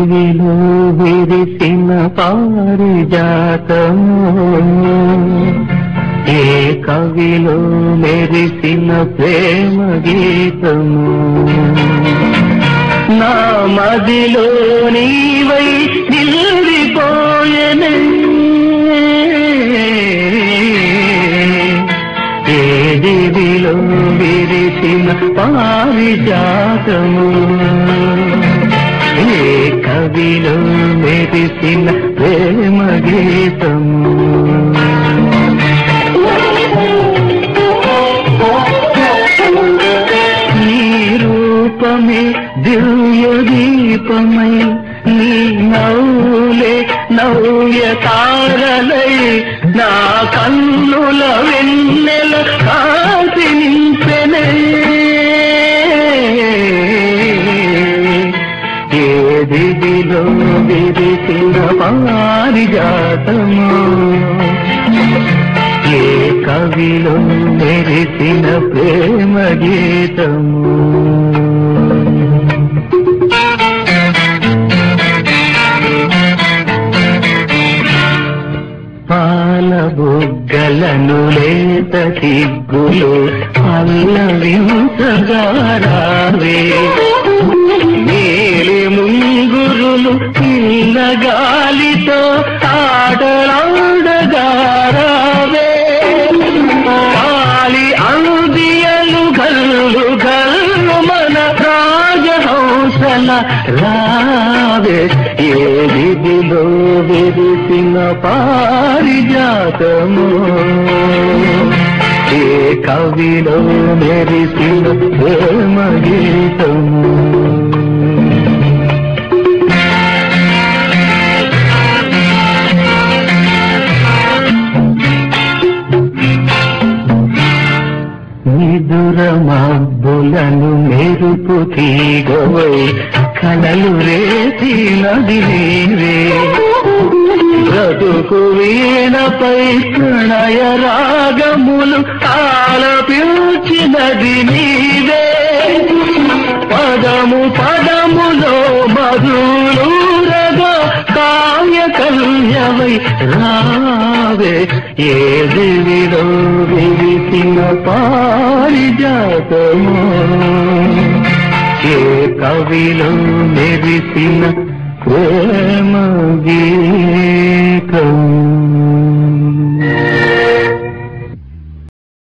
విరిసిన పారిజాతము ఏ కవిలో మెరిసిన ప్రేమ గీతము? నా మదిలో నీవై నిలిపోయనే ఏ దివిలో విరిసిన పారిజాతము? ఏ కవిలో మెరిసిన ప్రేమ గీతము నీ రూపమే దివ్య దీపమై నీ నవ్వులే నవ్య తారలై నా దివిలో విరిసిన పారిజాతము ఏ కవిలో మెరిసిన ప్రేమ గీతము. పాల బుగ్గలను లేత సిగ్గులు పల్లవించగారావే నీలి చిన్న గాలితో ఆటలాడగారావే కాలి అందియలు గల్లు గల్లు మన రాజహంసల రావే. ఏ విధిలో విరిసిన పారిజాతము? ఏ కవిలో మెరిసిన ప్రేమ గీతము? మెరుపు తీగవై కళలు రేసి నది నీవే. బ్రతుకు వీణపై ప్రణయ రాగములు ఆలపించినది నీవే. పదము పదములో మధురగా కాయ కల్యవై రావే. ఏ దివిలో విరిసిన పారిజాతము. ఏ కవిలో మెరిసిన ప్రేమ గీతము